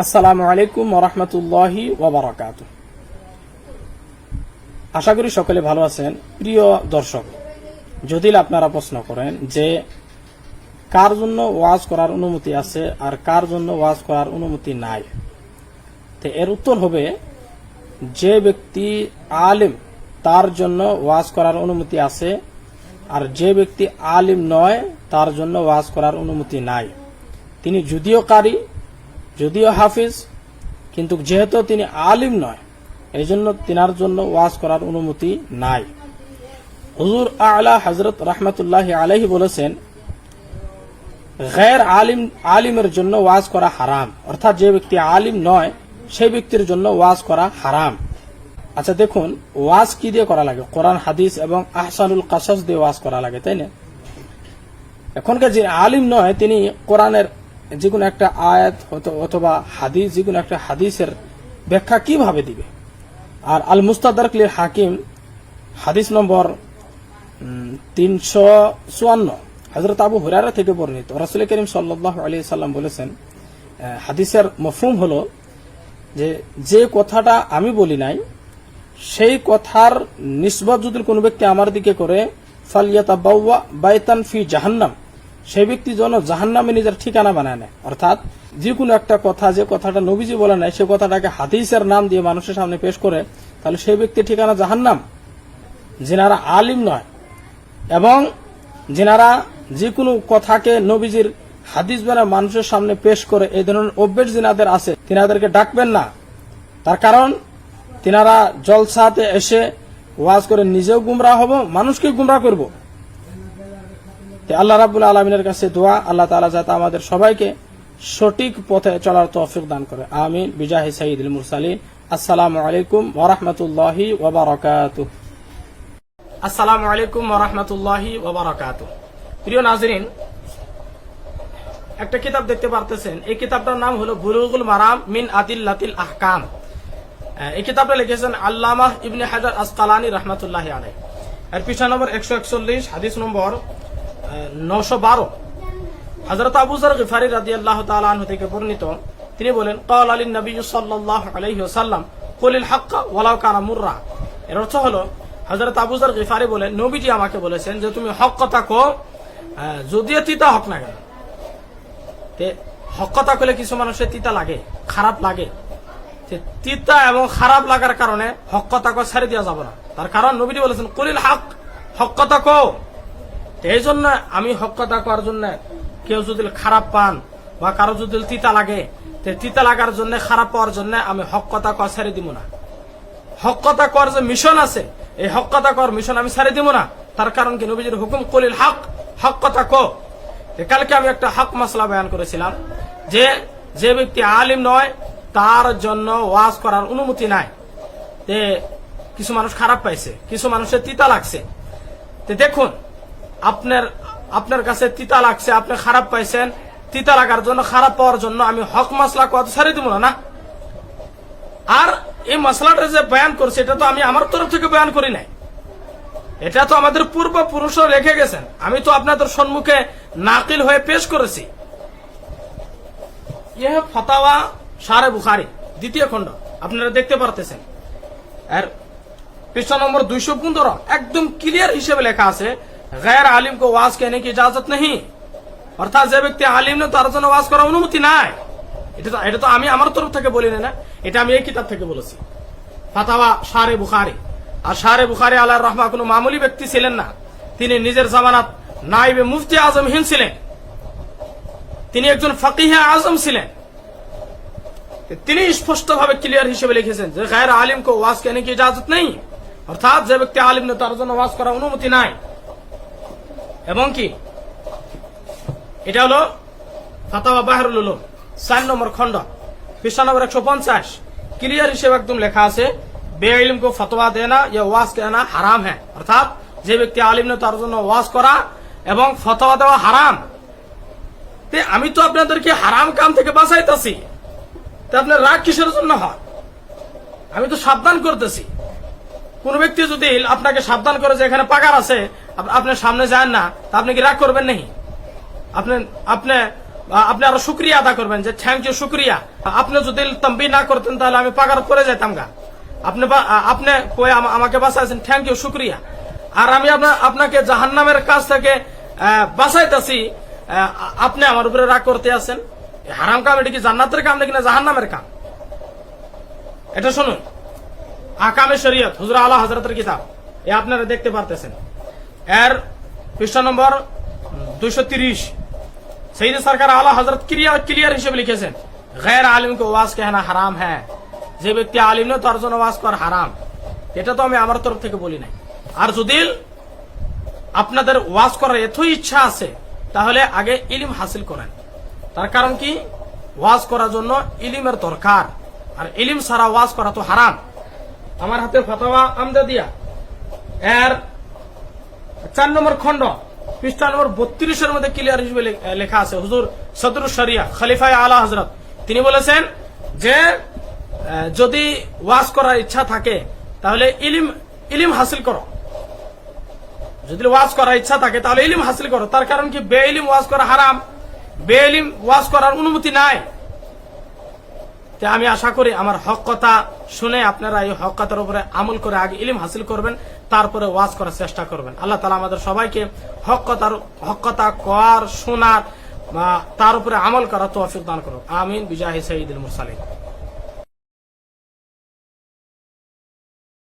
আসসালামু আলাইকুম ওরহমতুল্লাহি ওবরাকাত আশা করি সকলে ভালো আছেন। প্রিয় দর্শক যদি আপনারা প্রশ্ন করেন যে কার জন্য ওয়াজ করার অনুমতি আছে আর কার জন্য ওয়াজ করার অনুমতি নাই? তো এর উত্তর হবে, যে ব্যক্তি আলিম, তার জন্য ওয়াজ করার অনুমতি আছে আর যে ব্যক্তি আলিম নয়, তার জন্য ওয়াজ করার অনুমতি নাই। তিনি যদিও কারি যদিও হাফিজ, কিন্তু যেহেতু তিনি আলিম নয় এই জন্য তিনার জন্য ওয়াজ করার অনুমতি নাই। হুজুর আলা হজরত রহমতুল্লাহ আলহি বলেছেন গैर আলিম, আলিমের জন্য ওয়াজ করা হারাম। অর্থাৎ যে ব্যক্তি আলিম নয়, সেই ব্যক্তির জন্য ওয়াজ করা হারাম। আচ্ছা দেখুন, ওয়াজ কি দিয়ে করা লাগে? কোরআন, হাদিস এবং আহসানুল কাসাস দিয়ে ওয়াজ করা লাগে, তাই না? এখনকার যে আলিম নয়, তিনি কোরআনের যে কোনো একটা আয়াত অথবা হাদিস যে কোনো একটা হাদিসের ব্যাখ্যা কীভাবে দিবে? আর আল মুস্তাদারকলির হাকিম, হাদিস নম্বর তিনশো চুয়ান্ন হজরত আবু হুরারা থেকে বর্ণিত। রাসুল করিম সাল্লাহ আলী সাল্লাম বলেছেন হাদিসের মফুম হলো যে যে কথাটা আমি বলি নাই, সেই কথার নিসবত যদি কোনো ব্যক্তি আমার দিকে করে ফালিয়াতা বাইতান ফি জাহান্নাম সেই ব্যক্তি যেন জাহান্নামে নিজের ঠিকানা বানায় নেয়। অর্থাৎ যে কোনো একটা কথা, যে কথাটা নবীজি বলে নাই, সে কথাটাকে হাদিসের নাম দিয়ে মানুষের সামনে পেশ করে, তাহলে সেই ব্যক্তির ঠিকানা জাহান্নাম। যেনারা আলিম নয়। এবং যেনারা যে কোনো কথাকে নবীজির হাদিস বেনা মানুষের সামনে পেশ করে, এই ধরনের অভ্যেস যিনাদের আছে, তিনাদেরকে ডাকবেন না। তার কারণ, তিনারা জলসাতে এসে ওয়াজ করে নিজেও গুমরা হব মানুষকে গুমরা করব। আল্লাহ রাবুল আলমিনের কাছে দোয়া আল্লাহ তালা যাতে আমাদের সবাইকে সঠিক পথে চলার তৌফিক দান করে। আমিন। বিজাহি সাইদুল মুরসালিন। আসসালামু আলাইকুম ওরহমতুল্লাহি ওবরাকাতুহ আসসালামু আলাইকুম ওরহমতুল্লাহি ওবরাকাত প্রিয় নাজরিন একটা কিতাব দেখতে পারতেছেন। এই কিতাবটার নাম হলো বুলুগুল মারাম মিন আদিল্লাতিল আহকাম। আহ, এই কিতাবটা লিখেছেন আল্লামা ইবনে হাজার আসকালানি রহমতুল্লাহ আলাই এর পিছা নম্বর একশো একচল্লিশ হাদিস নম্বর নশো বারো। হজরত আবুজার গিফারি রাদি আল্লাহ তালু থেকে বর্ণিত, তিনি বলেন কল আলী নবী সাল্লাহ আলহি সাল্লাম কলিল হাক্কা ওয়ালাউ কানা মুর্রা। এর অর্থ হলো হজরত আবুজার গিফারি বলেন, নবীজি আমাকে বলেছেন যে তুমি হক কথা কো যদিও তিতা হক না কেন। হক কথা কলে কিছু মানুষের তিতা লাগে, খারাপ লাগে। তিতা এবং খারাপ লাগার কারণে হক কথা কো ছেড়ে দেওয়া যাবে না। তার কারণ নবীজি বলেছেন কলিল হক হক কথা কো এই জন্য আমি হক কথা করার জন্য কেউ যদি খারাপ পান বা কারও যদি তিতা লাগে তিতা লাগার জন্য, খারাপ পাওয়ার জন্য আমি হক কথা কর ছেড়ে দিব না। হক কথা কর যে মিশন আছে, এই হক কথা কর মিশন আমি ছেড়ে দিব না। তার কারণ কি? নবীজির হুকুম, কলিল হক হক কথা কো কালকে আমি একটা হক মশলা বয়ান করেছিলাম, যে যে ব্যক্তি আলিম নয়, তার জন্য ওয়াজ করার অনুমতি নাই। কিছু মানুষ খারাপ পাইছে, কিছু মানুষের তিতা লাগছে। দেখুন আপনার আপনার কাছে তিতা লাগছে, আপনি খারাপ পাইছেন, তিতা লাগার জন্য, খারাপ পাওয়ার জন্য আমি হক মাসলা কত ছাড়িয়ে দিব না আর এই মশলাটা যে বয়ান করছে, এটা তো আমি আমার তরফ থেকে বয়ান করি নাই। এটা তো আমাদের পূর্বপুরুষও রেখে গেছেন। আমি তো আপনাদের সম্মুখে নাকিল হয়ে পেশ করেছি। ইহ ফতাওয়া সারে বুখারি, দ্বিতীয় খণ্ড, আপনারা দেখতে পারতেছেন। আর পৃষ্ঠা নম্বর দুইশো পনেরো, একদম ক্লিয়ার হিসেবে লেখা আছে गैर आलिम को वाज कहने की इजाजत नहीं অর্থাৎ যে ব্যক্তি আলিম না তার জন্য ওয়াজ করার অনুমতি নাই এটা তো এটা তো আমি আমার তরফ থেকে বলি না না এটা আমি এই কিতাব থেকে বলেছি ফাতাওয়া সারে বুখারি আর সারে বুখারি আল্লাহ রহমা কোনো মামুলি ব্যক্তি ছিলেন না তিনি নিজের জামানাত নাইবে মুফতি আজম হিন ছিলেন তিনি একজন ফকিহে আজম ছিলেন তিনি স্পষ্টভাবে ক্লিয়ার হিসেবে লিখেছেন যে গায়ের আলিম কো ওয়াজ কেনে কি ইজাজত নেই অর্থাৎ যে ব্যক্তি আলিম না তার জন্য ওয়াজ করার অনুমতি নাই এবং কি? এটা হলো ফাতাওয়া বাহরুল উলুম, চার নম্বর খণ্ড, পৃষ্ঠা নম্বর একশো পঞ্চাশ। ক্লিয়ার হিসেবে একদম লেখা আছে বে ইলম কো ফতোয়া দেনা ইয়া ওয়াজ কেনা হারাম হ্যাঁ। অর্থাৎ যে ব্যক্তি আলিম না তার জন্য ওয়াজ করা এবং ফতোয়া দেওয়া হারাম। আমি তো আপনাদেরকে হারাম কাম থেকে বাঁচাইতেছি। তা আপনার রাগ কিসের জন্য হয়? আমি তো সাবধান করতেছি। কোন ব্যক্তি যদি আপনাকে সাবধান করে যে এখানে পাকার আছে, আপ- আপনি সামনে যান না, তা আপনি কি রাগ করবেন নাকি? আপনি আপনি আপনি আরও শুক্রিয়া আদা করবেন যে থ্যাংক ইউ শুক্রিয়া। আপনি যদি তম্বি না করতেন, তাহলে আমি পাগার করে যেতাম গা। আপনি আপনি কয়ে আমা- আমাকে বাঁচাইছেন থ্যাংক ইউ শুক্রিয়া। আর আমি আপনার আপনাকে জাহান্নামের কাছ থেকে বাঁচাইতেছি আপনি আমার উপরে রাগ করতে আছেন। হারাম কাম, এটা কি জান্নাতের কাম নাকি না জাহান্নামের কাম? এটা শুনুন। আকামে শরীয়ত, হুজরা আলা হজরতের কিতাব। এ আপনারা দেখতে পারতেছেন। এর পৃষ্ঠা নম্বর দুইশো তিরিশ। সঈদ সরকার আলা হজরত ক্লিয়ার ক্লিয়ার হিসেবে লিখেছেন, গের আলিমকে ওয়াজ কেহানা হারাম হ্যাঁ। যে ব্যক্তি আলিম নয়, তার জন্য ওয়াজ কর হারাম। এটা তো আমি আমার তরফ থেকে বলি নাই। আর যদি আপনাদের ওয়াজ করার এতই ইচ্ছা আছে, তাহলে আগে ইলিম হাসিল করেন। তার কারণ কি? ওয়াজ করার জন্য ইলিমের দরকার। আর ইলিম ছাড়া ওয়াজ করা তো হারাম। আমার হাতে ফতোয়া আমদাদিয়া। এর চার নম্বর খণ্ড, পৃষ্ঠা নম্বর বত্রিশের মধ্যে ক্লিয়ার হিসেবে লেখা আছে। হুজুর সদরুল শরিয়া, খলিফায় আলা হজরত তিনি বলেছেন যে যদি ওয়াজ করার ইচ্ছা থাকে, তাহলে ইলিম ইলিম হাসিল করো। যদি ওয়াজ করার ইচ্ছা থাকে, তাহলে ইলিম হাসিল করো। তার কারণ কি? বে ইলিম ওয়াজ করা হারাম। বে ইলিম ওয়াজ করার অনুমতি নাই। আমি আশা করি আমার হক কথা শুনে আপনারা এই হক উপরে আমল করে আগে ইলিম হাসিল করবেন, তারপরে ওয়াজ করার চেষ্টা করবেন। আল্লাহ তালা আমাদের সবাইকে হক কথার হক কথা কর শোনার তার উপরে আমল করার তৌফিক দান করুন আমিন বিজাহি সঈদুল মুরসালিম